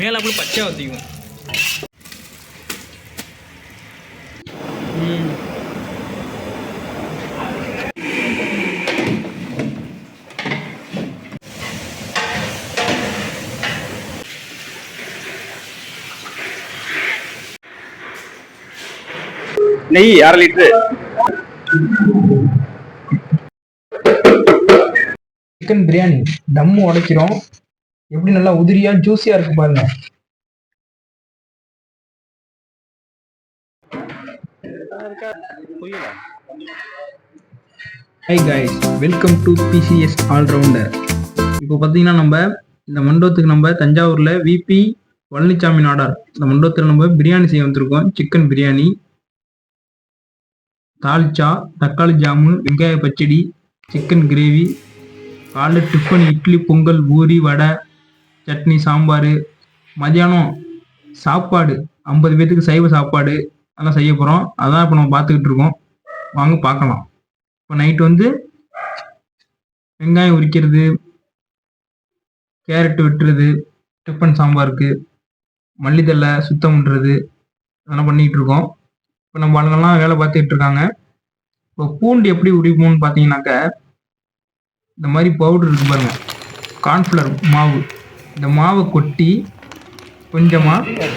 மேலே அப்படி பச்சை ஊற்றிக்கும் நெய் அரை லிட்டரு. சிக்கன் பிரியாணி தம்மு உடைக்கிறோம். எப்படி நல்லா உதிரியா ஜூஸியா இருக்கு பாருங்க. Hi guys welcome to PCS allrounder இப்போ பார்த்தீங்கன்னா நம்ம இந்த மண்டபத்துக்கு நம்ம தஞ்சாவூரில் விபி பழனிசாமி நாடார். இந்த மண்டபத்தில் நம்ம பிரியாணி செய்ய வந்திருக்கோம். சிக்கன் பிரியாணி தால்ச்சா தக்காளி ஜாமுன் வெங்காய பச்சடி சிக்கன் கிரேவி காலை டிஃபன் இட்லி பொங்கல் பூரி வடை சட்னி சாம்பார் மதியானம் சாப்பாடு ஐம்பது பேத்துக்கு சைவ சாப்பாடு அதெல்லாம் செய்ய போகிறோம் அதான் இப்போ நம்ம பார்த்துக்கிட்டு இருக்கோம். வாங்க பார்க்கலாம். இப்போ நைட்டு வந்து வெங்காயம் உரிக்கிறது கேரட் வெட்டுறது டிஃபன் சாம்பாருக்கு மல்லித்தலை சுத்தம் பண்ணுறது அதெல்லாம் பண்ணிக்கிட்டு இருக்கோம். இப்போ நம்ம ஆளுங்கெல்லாம் வேலை பார்த்துக்கிட்டு இருக்காங்க. இப்போ பூண்டு எப்படி உரிப்போம்னு பார்த்தீங்கன்னாக்க இந்த மாதிரி பவுடர் இருக்கு பாருங்க. கார்ன்ஃப்ளவர் மாவு. இந்த மாவை கொட்டி கொஞ்சமாக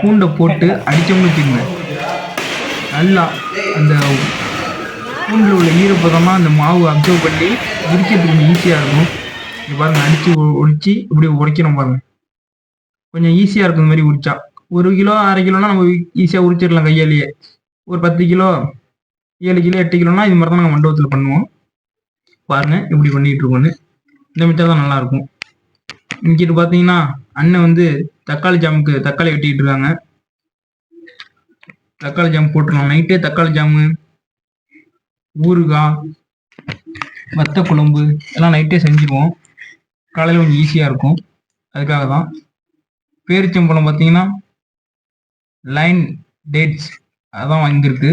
பூண்டை போட்டு அடிச்சோம்னு வச்சுக்கோங்க நல்லா அந்த பூண்டில் உள்ள ஈரப்பதமாக அந்த மாவு அப்சர்வ் பண்ணி உரிக்கிறதுக்கு கொஞ்சம் ஈஸியாக இருக்கும். இது பாருங்க அடித்து ஒடிச்சு இப்படி உடைக்கணும் பாருங்கள் கொஞ்சம் ஈஸியாக இருக்கும் இந்த மாதிரி உரிச்சா. ஒரு கிலோ அரை கிலோனா நம்ம ஈஸியாக உரிச்சிடலாம் கையாலேயே. ஒரு பத்து கிலோ ஏழு கிலோ எட்டு கிலோனா இது மாதிரி தான் நாங்கள் மண்டபத்தில் பண்ணுவோம். பாருங்கள் இப்படி பண்ணிகிட்டு இருக்கோன்னு இந்த மிச்சம் தான் நல்லாயிருக்கும் இங்கிட்டு பார்த்தீங்கன்னா அண்ணன் வந்து தக்காளி ஜாமுக்கு தக்காளி வெட்டிட்டு இருக்காங்க. தக்காளி ஜாம் போட்டுருவோம் நைட்டே தக்காளி ஜாமு ஊறுகாய் வத்த குழம்பு எல்லாம் நைட்டே செஞ்சுருவோம். காலையில் கொஞ்சம் ஈஸியாக இருக்கும். அதுக்காக தான். பேரிச்சம்பழம் பார்த்தீங்கன்னா லைன் டேட்ஸ் அதான் வாங்கியிருக்கு.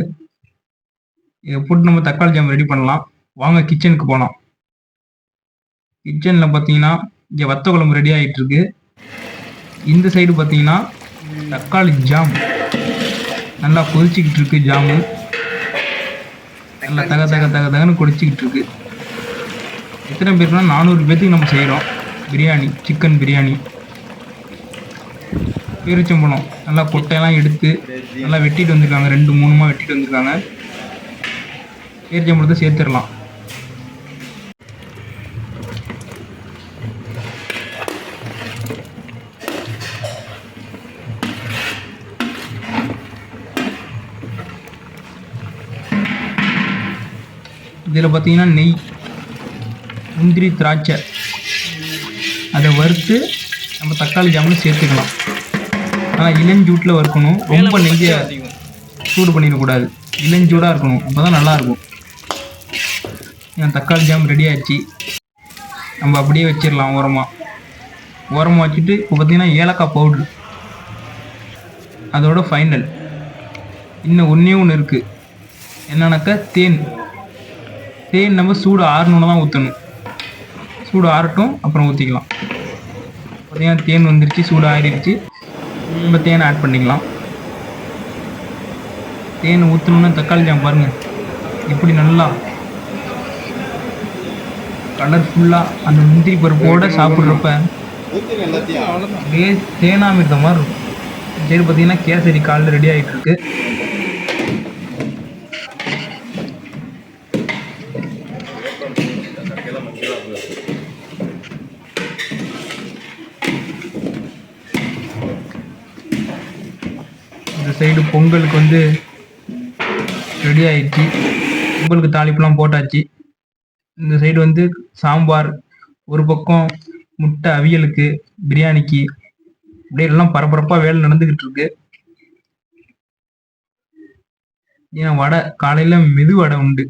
இதை போட்டு நம்ம தக்காளி ஜாம் ரெடி பண்ணலாம். வாங்க கிச்சனுக்கு போகலாம் கிச்சனில் பார்த்தீங்கன்னா இங்கே வத்த குழம்பு ரெடி ஆகிட்டு இருக்கு இந்த சைடு பார்த்தீங்கன்னா தக்காளி ஜாம் நல்லா கொதிச்சுக்கிட்டு இருக்கு ஜாமு நல்லா தக தக தக தகன்னு கொதிச்சுக்கிட்டு இருக்கு எத்தனை பேருக்குனா நானூறு பேர்த்துக்கு நம்ம செய்கிறோம் பிரியாணி சிக்கன் பிரியாணி. பேரிச்சம்பழம் நல்லா கொட்டையெல்லாம் எடுத்து நல்லா வெட்டிட்டு வந்திருக்காங்க. ரெண்டு மூணுமா வெட்டிட்டு வந்திருக்காங்க. பேரிச்சம்பழத்தை சேர்த்துடலாம். இதில் பார்த்தீங்கன்னா நெய் முந்திரி திராட்சை. அதை வறுத்து நம்ம தக்காளி ஜாமுன் சேர்த்துக்கலாம். ஆனால் இளஞ்சூட்டில் வறுக்கணும். ரொம்ப நெய்யை சூடு பண்ணிடக்கூடாது. இளஞ்சூடாக இருக்கணும். அப்போ தான் நல்லாயிருக்கும். என் தக்காளி ஜாம் ரெடி ஆயிடுச்சு. நம்ம அப்படியே வச்சிடலாம் ஓரமாக ஓரமாக வச்சுட்டு இப்போ பார்த்தீங்கன்னா ஏலக்காய் பவுட்ரு அதோட ஃபைனல் இன்னும் ஒன்றே ஒன்று இருக்குது என்னன்னாக்கா தேன். தேன் நம்ம சூடு ஆறணுன்னு தான் ஊற்றணும் சூடு ஆறட்டும் அப்புறம் ஊற்றிக்கலாம் பார்த்தீங்கன்னா தேன் வந்துருச்சு சூடு ஆறிடுச்சு நம்ம தேனை ஆட் பண்ணிக்கலாம். தேன் ஊற்றணுன்னா தக்காளி ஜாம் பாருங்கள் இப்படி நல்லா கலர்ஃபுல்லாக அந்த முந்திரி பருப்போட சாப்பிட்றப்ப அப்படியே தேனாமிர்த மாதிரி இருக்கும். சரி பார்த்தீங்கன்னா கேசரி காலில் ரெடி ஆகிட்டு இருக்கு. பொங்கலுக்கு வந்து ரெடி ஆயிடுச்சு. பொங்கலுக்கு தாளிப்புலாம் போட்டாச்சு. இந்த சைடு வந்து சாம்பார் ஒரு பக்கம் முட்டை அவியலுக்கு பிரியாணிக்கு அப்படியே எல்லாம் பரபரப்பாக வேலை நடந்துக்கிட்டு இருக்கு. ஏன் வடை காலையில் மெது வடை உண்டு.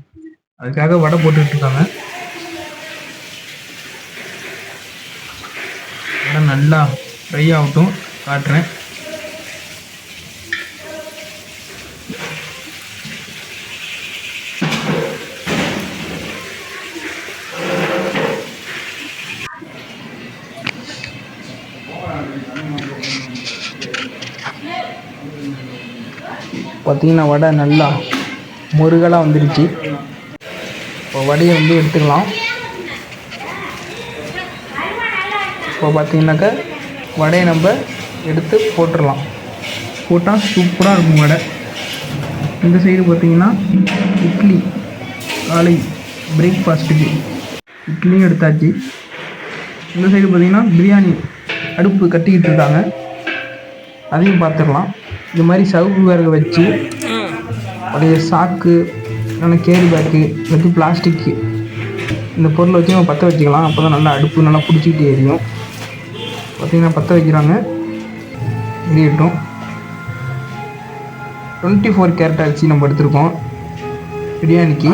அதுக்காக வடை போட்டுக்கிட்டு இருக்காங்க. வடை நல்லா ஃப்ரை ஆகட்டும் காட்டுறேன். பார்த்தீங்கன்னா வடை நல்லா முருகலாக வந்துடுச்சு இப்போ வடையை வந்து எடுத்துக்கலாம். இப்போ பார்த்தீங்கன்னாக்கா வடையை நம்ம எடுத்து போட்டுடலாம். போட்டால் சூப்பராக இருக்கும் வடை. இந்த சைடு பார்த்தீங்கன்னா இட்லி காலை பிரேக்ஃபாஸ்ட்டுக்கு இட்லியும் எடுத்தாச்சு. இந்த சைடு பார்த்தீங்கன்னா பிரியாணி அடுப்பு கட்டிக்கிட்டு இருக்காங்க. அதையும் பார்த்துடலாம். இந்த மாதிரி சவுக்கு விறகு வச்சு உடைய சாக்கு இல்லைன்னா கேரி பேக்கு இல்லாட்டி பிளாஸ்டிக்கு இந்த பொருளை வச்சு நம்ம பற்ற வச்சுக்கலாம். அப்போ தான் நல்லா அடுப்பு நல்லா பிடிச்சிக்கிட்டு எரியும். பார்த்திங்கன்னா பற்ற வைக்கிறாங்க. எரியட்டும். டுவெண்ட்டி ஃபோர் கேரட் அரிசி நம்ம எடுத்திருக்கோம். பிரியாணிக்கு.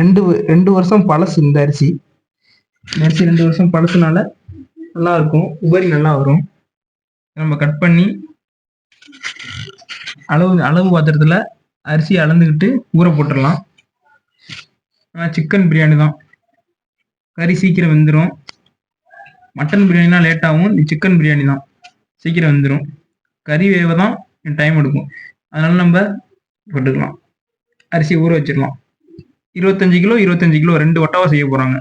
ரெண்டு ரெண்டு வருஷம் பழசு இந்த அரிசி. இந்த அரிசி ரெண்டு வருஷம் பழசுனால நல்லா இருக்கும். உபரி நல்லா வரும். நம்ம கட் பண்ணி அளவு அளவு பாத்திரத்தில் அரிசி அளந்துக்கிட்டு ஊற போட்டுடலாம். சிக்கன் பிரியாணி தான். கறி சீக்கிரம் வெந்துடும் மட்டன் பிரியாணினா லேட்டாகவும் சிக்கன் பிரியாணி தான். சீக்கிரம் வெந்துடும் கறி வேக தான் டைம் எடுக்கும். அதனால நம்ம போட்டுக்கலாம். அரிசி ஊற வச்சிடலாம். இருபத்தஞ்சு கிலோ இருபத்தஞ்சு கிலோ ரெண்டு ஒட்டாவாக செய்ய போகிறாங்க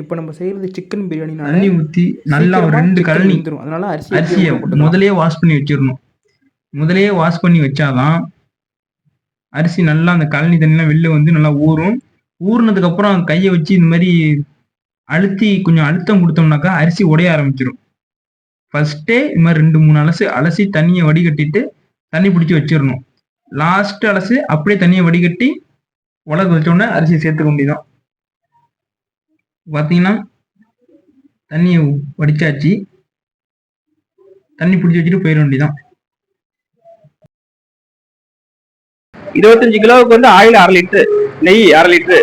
இப்போ நம்ம செய்கிறது சிக்கன் பிரியாணி தண்ணி ஊற்றி நல்லா ஒரு ரெண்டு கழனி அதனால அரிசி அரிசியை முதல்லயே வாஷ் பண்ணி வச்சிடணும். முதல்லயே வாஷ் பண்ணி வச்சாதான் அரிசி நல்லா அந்த கழனி தண்ணிலாம் வெளில வந்து நல்லா ஊறும். ஊறுனதுக்கு அப்புறம் கையை வச்சு இந்த மாதிரி அழுத்தி கொஞ்சம் அழுத்தம் கொடுத்தோம்னாக்கா அரிசி உடைய ஆரம்பிச்சிடும் ஃபர்ஸ்டே இது மாதிரி ரெண்டு மூணு அலசு அலசி தண்ணியை வடிகட்டிட்டு தண்ணி பிடிச்சி வச்சிடணும். லாஸ்ட் அலசு அப்படியே தண்ணியை வடிகட்டி உலக வச்சோடனே அரிசி சேர்த்துக்க வேண்டியதான் பார்த்தீங்கன்னா தண்ணியை வடிச்சாச்சு. தண்ணி பிடிச்சி வச்சுட்டு போயிட வேண்டியதான் இருபத்தஞ்சு கிலோவுக்கு வந்து ஆயில் அரை லிட்டரு நெய் அரை லிட்டரு.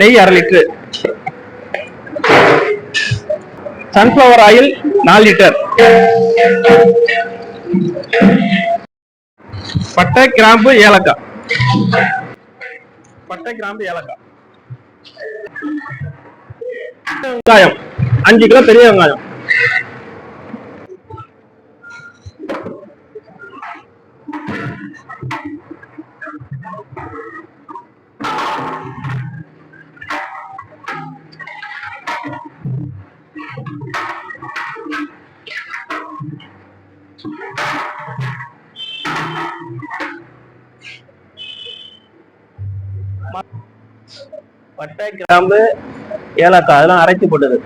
நெய் அரை லிட்டரு. சன்ஃப்ளவர் ஆயில் நாலு லிட்டர். பட்டை கிராம்பு ஏலக்காய். பட்டை கிராம்பு ஏலக்காய். வெங்காயம். அஞ்சு கிலோ பெரிய வெங்காயம். பட்டை கிராம்பு ஏலக்காய் அதெல்லாம் அரைச்சி போட்டது.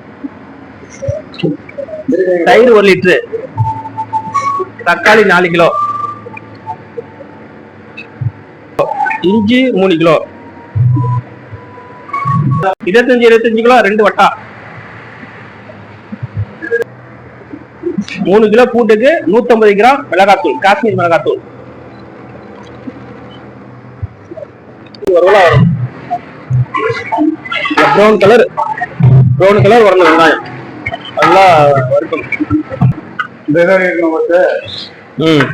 தயிர் ஒரு லிட்டரு தக்காளி நாலு கிலோ. இஞ்சி மூணு கிலோ. இருபத்தஞ்சு இருபத்தஞ்சு கிலோ ரெண்டு வட்டா. மூணு கிலோ பூட்டுக்கு நூத்தம்பது கிராம் மிளகாத்தூள் காஷ்மீர் மிளகாத்தூள். ஒரு வரும். ப்ரௌன் கலர் ப்ரௌன் கலர் வரணும் வெங்காயம். நல்லா வறுக்கணும். ம்.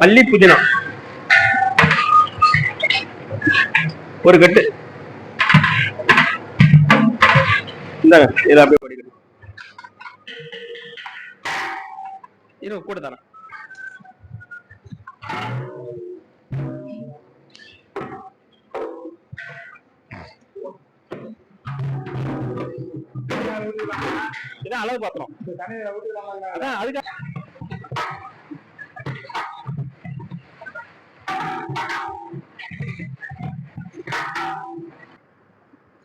மல்லி புதினா. ஒரு கட்டு. இந்தாங்க இதை அப்படியே படிக்கணும் இரு கூட தரேன் இதான் அளவு பாத்திரம் அதான் அதுக்காக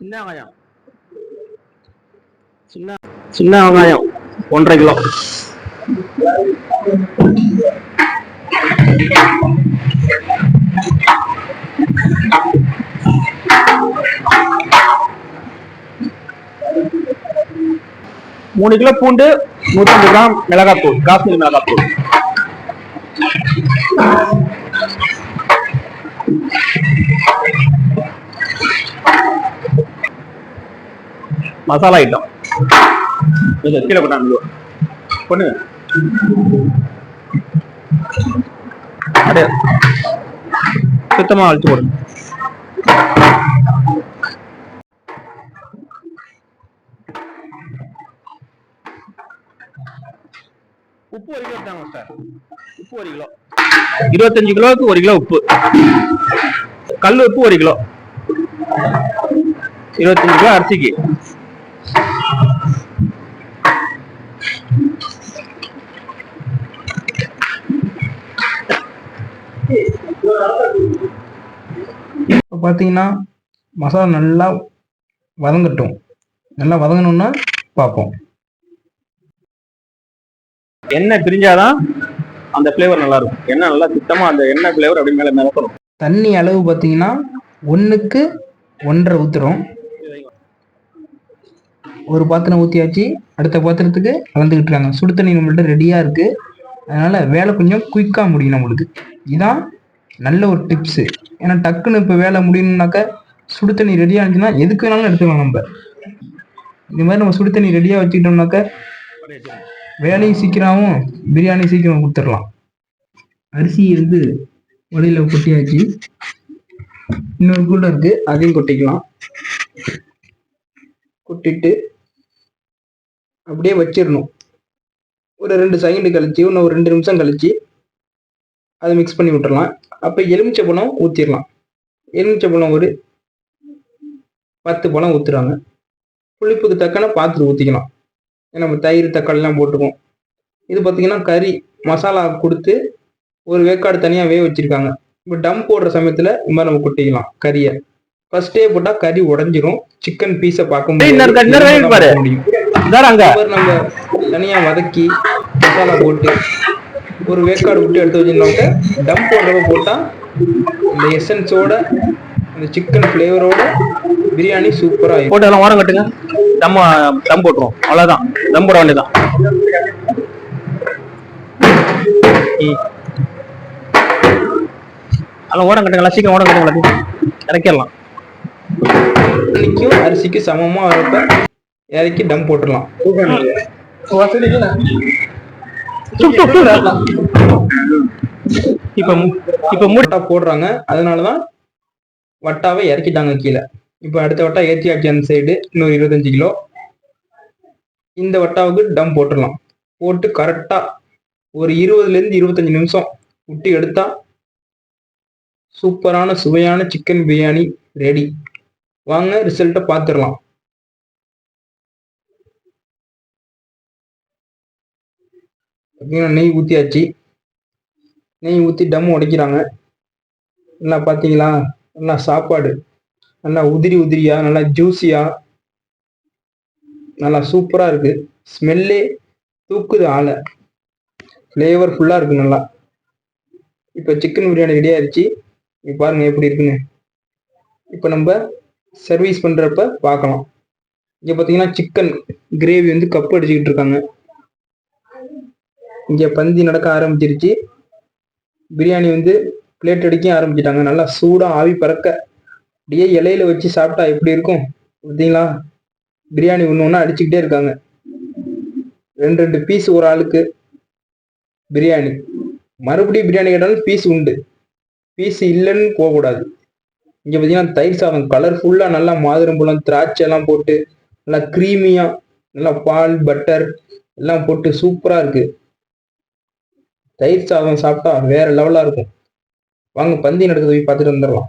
சின்ன வெங்காயம் சின்ன சின்ன வெங்காயம் ஒன்றரை கிலோ Thank you. மூணு கிலோ பூண்டு நூற்றம்பது கிராம் மிளகாத்தூள் காஷ்மீர் மிளகாத்தூள். மசாலா ஐட்டம் இது கீழே கொண்டாந்து பொண்ணு அப்படியே சுத்தமாக அழிச்சு போடுங்க உப்பு ஒரு கிலோ தாங்க சார் உப்பு ஒரு கிலோ. இருபத்தஞ்சு கிலோவுக்கு ஒரு கிலோ உப்பு. கல் உப்பு ஒரு கிலோ. இருபத்தஞ்சு கிலோ அரிசிக்கு. இப்போ பார்த்தீங்கன்னா மசாலா நல்லா வதங்கட்டும். நல்லா வதங்கணுன்னா பார்ப்போம். எண்ணெய் பிரிஞ்சாதான் அந்த ஃப்ளேவர் நல்லா இருக்கும் எண்ணெய் நல்லா சுத்தமா அந்த எண்ணெய் ஃப்ளேவர் அப்படி மேல மிதக்கணும் தண்ணி அளவு பார்த்தீங்கன்னா ஒன்றுக்கு ஒன்றரை ஊற்றுறோம் ஒரு பாத்திரம் ஊற்றியாச்சு அடுத்த பாத்திரத்துக்கு கலந்துக்கிட்டு இருக்காங்க. சுடு தண்ணி நம்மள்ட்ட ரெடியாக இருக்குது அதனால் வேலை கொஞ்சம் குயிக்காக முடியும் நம்மளுக்கு. இதான் நல்ல ஒரு டிப்ஸு ஏன்னா டக்குன்னு இப்போ வேலை முடியணும்னாக்கா சுடு தண்ணி ரெடியாக இருந்துச்சுன்னா எதுக்கு வேணாலும் எடுத்துக்கலாம் நம்ம. இந்த மாதிரி நம்ம சுடு தண்ணி ரெடியாக வச்சுக்கிட்டோம்னாக்க வேலையும் சீக்கிரமாகவும் பிரியாணி சீக்கிரம் கொடுத்துடலாம். அரிசி வந்து வழியில் கொட்டியாச்சு. இன்னொரு கூட இருக்கு அதையும் கொட்டிக்கலாம். கொட்டிட்டு அப்படியே வச்சிடணும். ஒரு ரெண்டு செகண்ட் கழிச்சு இன்னும் ஒரு ரெண்டு நிமிஷம் கழிச்சு அதை மிக்ஸ் பண்ணி விட்டுடலாம். அப்போ எலுமிச்சை பழம் ஊற்றிடலாம் எலுமிச்சை பழம் ஒரு பத்து பழம் ஊற்றுறாங்க புளிப்புக்கு தக்கன பார்த்துட்டு ஊற்றிக்கலாம் நம்ம தயிர் தக்காளிலாம் போட்டுக்குவோம். இது பார்த்தீங்கன்னா கறி மசாலா கொடுத்து ஒரு வேக்காடு தனியாக வேக வச்சிருக்காங்க. இப்போ டம் போடுற சமயத்தில் இந்த மாதிரி நம்ம கொட்டிக்கலாம் கறியை. ஃபர்ஸ்டே போட்டால் கறி உடஞ்சிரும். சிக்கன் பீஸை பார்க்க முடியும் இந்த நம்ம தனியாக வதக்கி மசாலா போட்டு ஒரு வேக்காடு விட்டு எடுத்து வச்சிருந்தோம்னா டம் போடுறப்ப போட்டால் இந்த எசன்ஸோட அந்த சிக்கன் ஃப்ளேவரோட பிரியாணி சூப்பராக இருக்கும். போட்டு எல்லாம் ஓரம் கட்டுங்க. தம் தம் போட்டுருவோம். அவ்வளவுதான். தம் போட வேண்டியதான். அதெல்லாம் ஓரம் கட்டுங்களா? சீக்கிரம் ஓரம் கட்டுங்களா இறக்கிடலாம். தண்ணிக்கும் அரிசிக்கும் சமமாக வரப்ப இறக்கி டம் போட்டுடலாம். இப்ப இப்ப மூடி வட்டா போடுறாங்க. அதனால தான் வட்டாவை இறக்கிட்டாங்க கீழே. இப்போ அடுத்த வட்டா ஏற்றியாச்சு அந்த சைடு இன்னொரு இருபத்தஞ்சு கிலோ. இந்த வட்டாவுக்கு டம் போட்டுடலாம். போட்டு கரெக்டாக ஒரு இருபதுலேருந்து இருபத்தஞ்சு நிமிஷம் விட்டு எடுத்தால் சூப்பரான சுவையான சிக்கன் பிரியாணி ரெடி வாங்க ரிசல்ட்டை பார்த்துடலாம் பார்த்தீங்கன்னா நெய் ஊற்றியாச்சு நெய் ஊற்றி டம் உடைக்கிறாங்க. நல்லா பார்த்தீங்களா நல்லா சாப்பாடு? நல்லா உதிரி உதிரியா நல்லா ஜூஸியா நல்லா சூப்பராக இருக்கு. ஸ்மெல்லே தூக்குது ஆளை. ஃப்ளேவர் ஃபுல்லாக இருக்கு நல்லா. இப்போ சிக்கன் பிரியாணி ரெடி ஆயிடுச்சு. நீ பாருங்க எப்படி இருக்குன்னு. இப்போ நம்ம சர்வீஸ் பண்ணுறப்ப பார்க்கலாம். இங்கே பார்த்தீங்கன்னா சிக்கன் கிரேவி வந்து கப் அடிச்சுக்கிட்டு இருக்காங்க. இங்கே பந்தி நடக்க ஆரம்பிச்சிருச்சு. பிரியாணி வந்து பிளேட் அடிக்க ஆரம்பிச்சிட்டாங்க. நல்லா சூடாக ஆவி பறக்க. அப்படியே இலையில வச்சு சாப்பிட்டா எப்படி இருக்கும்? பார்த்தீங்களா? பிரியாணி ஒன்று ஒன்றா அடிச்சுக்கிட்டே இருக்காங்க. ரெண்டு ரெண்டு பீஸ் ஒரு ஆளுக்கு பிரியாணி. மறுபடியும் பிரியாணி கேட்டாலும் பீஸ் உண்டு. பீஸ் இல்லைன்னு போகக்கூடாது இங்கே பார்த்தீங்கன்னா தயிர் சாதம் கலர்ஃபுல்லாக நல்லா மாதுளம்பழம் திராட்சை எல்லாம் போட்டு நல்லா க்ரீமியாக நல்லா பால் பட்டர் எல்லாம் போட்டு சூப்பராக இருக்கு. தயிர் சாதம் சாப்பிட்டா வேற லெவலாக இருக்கும். வாங்க பந்தி நடக்குது போய் பார்த்துட்டு வந்துடலாம்.